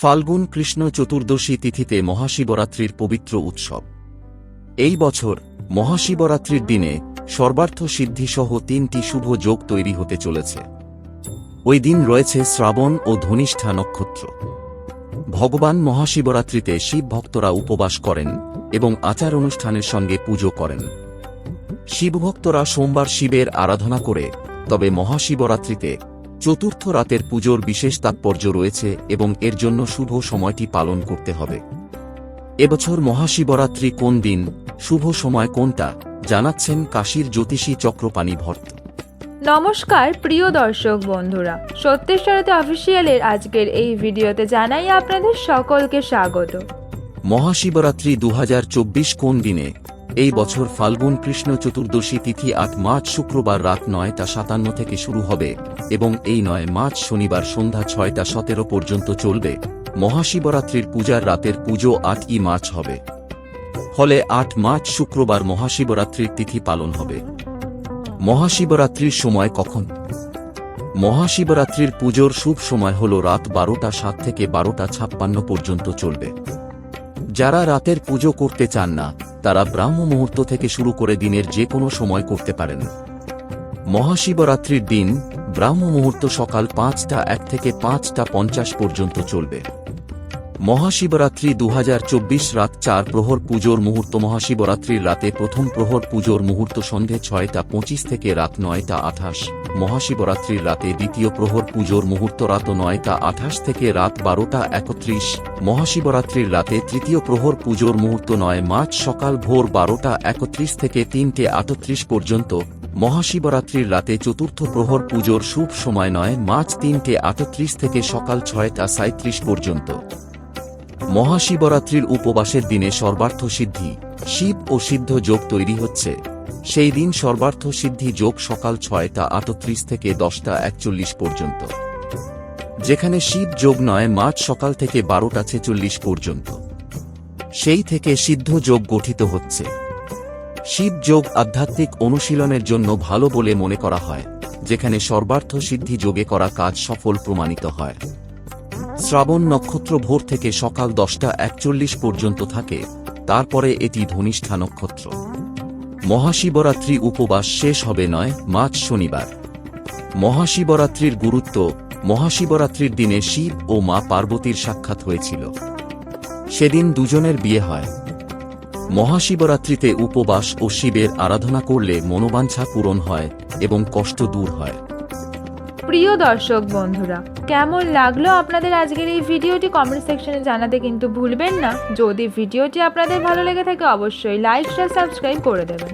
ফাল্গুন কৃষ্ণ চতুর্দশী তিথিতে মহাশিবরাত্রির পবিত্র উৎসব। এই বছর মহাশিবরাত্রির দিনে সর্বার্থ সিদ্ধিসহ তিনটি শুভ যোগ তৈরি হতে চলেছে। ওই দিন রয়েছে শ্রাবণ ও ধনিষ্ঠা নক্ষত্র। ভগবান মহাশিবরাত্রিতে শিব ভক্তরা উপবাস করেন এবং আচার অনুষ্ঠানের সঙ্গে পুজো করেন। শিবভক্তরা সোমবার শিবের আরাধনা করে, তবে মহাশিবরাত্রিতে চতুর্থ রাতের পুজোর বিশেষ তাৎপর্য রয়েছে এবং এর জন্য শুভ সময়টি পালন করতে হবে। এবছর মহাশিবরাত্রি কোন দিন শুভ সময় কোনটা জানাচ্ছেন কাশীর জ্যোতিষী চক্রপাণী ভট্ট। নমস্কার প্রিয় দর্শক বন্ধুরা। সত্যেশ্বরতে অফিসিয়ালের আজকের এই ভিডিওতে জানাই আপনাদের সকলকে স্বাগত। মহাশিবরাত্রি দু হাজার চব্বিশ কোন দিনে এই বছর ফাল্গুন কৃষ্ণ চতুর্দশী তিথি আট মার্চ শুক্রবার রাত নয়টা সাতান্ন থেকে শুরু হবে এবং এই নয় মার্চ শনিবার সন্ধ্যা ছয়টা সতেরো পর্যন্ত চলবে। মহাশিবরাত্রির পূজার রাতের পুজো আট ই মার্চ হবে। ফলে আট মার্চ শুক্রবার মহাশিবরাত্রির তিথি পালন হবে। মহাশিবরাত্রির সময় কখন? মহাশিবরাত্রির পুজোর শুভ সময় হল রাত বারোটা সাত থেকে বারোটা ছাপ্পান্ন পর্যন্ত চলবে। যারা রাতের পুজো করতে চান না, তারা ব্রাহ্ম মুহূর্ত থেকে শুরু করে দিনের যে কোনো সময় করতে পারেন। মহাশিবরাত্রির দিন ব্রাহ্ম মুহূর্ত সকাল পাঁচটা এক থেকে পাঁচটা পঞ্চাশ পর্যন্ত চলবে। মহাশিবরাত্রি দু হাজার চব্বিশ রাত চার প্রহর পুজোর মুহূর্ত মহাশিবরাত্রির রাতে প্রথম প্রহর পুজোর মুহূর্ত সন্ধে ছয়টা পঁচিশ থেকে রাত নয়টা আঠাশ। মহাশিবরাত্রির রাতে দ্বিতীয় প্রহর পুজোর মুহূর্ত রাত নয়টা আঠাশ থেকে রাত বারোটা একত্রিশ। মহাশিবরাত্রির রাতে তৃতীয় প্রহর পুজোর মুহূর্ত নয় মার্চ সকাল ভোর বারোটা একত্রিশ থেকে তিনটে আটত্রিশ পর্যন্ত। মহাশিবরাত্রির রাতে চতুর্থ প্রহর পুজোর শুভ সময় নয় মার্চ তিনটে আটত্রিশ থেকে সকাল ছয়টা সাঁত্রিশ পর্যন্ত। মহাশিবরাত্রির উপবাসের দিনে সর্বার্থ সিদ্ধি, শিব ও সিদ্ধ যোগ তৈরি হচ্ছে। সেই দিন সর্বার্থ সিদ্ধি যোগ সকাল ছয়টা আটত্রিশ থেকে দশটা একচল্লিশ পর্যন্ত। যেখানে শিব যোগ নয় মার্চ সকাল থেকে বারোটা ছেচল্লিশ পর্যন্ত। সেই থেকে সিদ্ধ যোগ গঠিত হচ্ছে। শিব যোগ আধ্যাত্মিক অনুশীলনের জন্য ভালো বলে মনে করা হয়, যেখানে সর্বার্থ সিদ্ধি যোগে করা কাজ সফল প্রমাণিত হয়। শ্রাবণ নক্ষত্র ভোর থেকে সকাল দশটা একচল্লিশ পর্যন্ত থাকে, তারপরে এটি ধনিষ্ঠা নক্ষত্র। মহাশিবরাত্রি উপবাস শেষ হবে নয় মার্চ শনিবার। মহাশিবরাত্রির গুরুত্ব, মহাশিবরাত্রির দিনে শিব ও মা পার্বতীর সাক্ষাৎ হয়েছিল। সেদিন দুজনের বিয়ে হয়। মহাশিবরাত্রিতে উপবাস ও শিবের আরাধনা করলে মনোবাঞ্ছা পূরণ হয় এবং কষ্ট দূর হয়। প্রিয় দর্শক বন্ধুরা কেমন লাগল আপনাদের আজকের এই ভিডিওটি? কমেন্ট সেকশনে জানাতে কিন্তু ভুলবেন না। যদি ভিডিওটি আপনাদের ভালো লেগে থাকে, অবশ্যই লাইক শেয়ার সাবস্ক্রাইব করে দেবেন।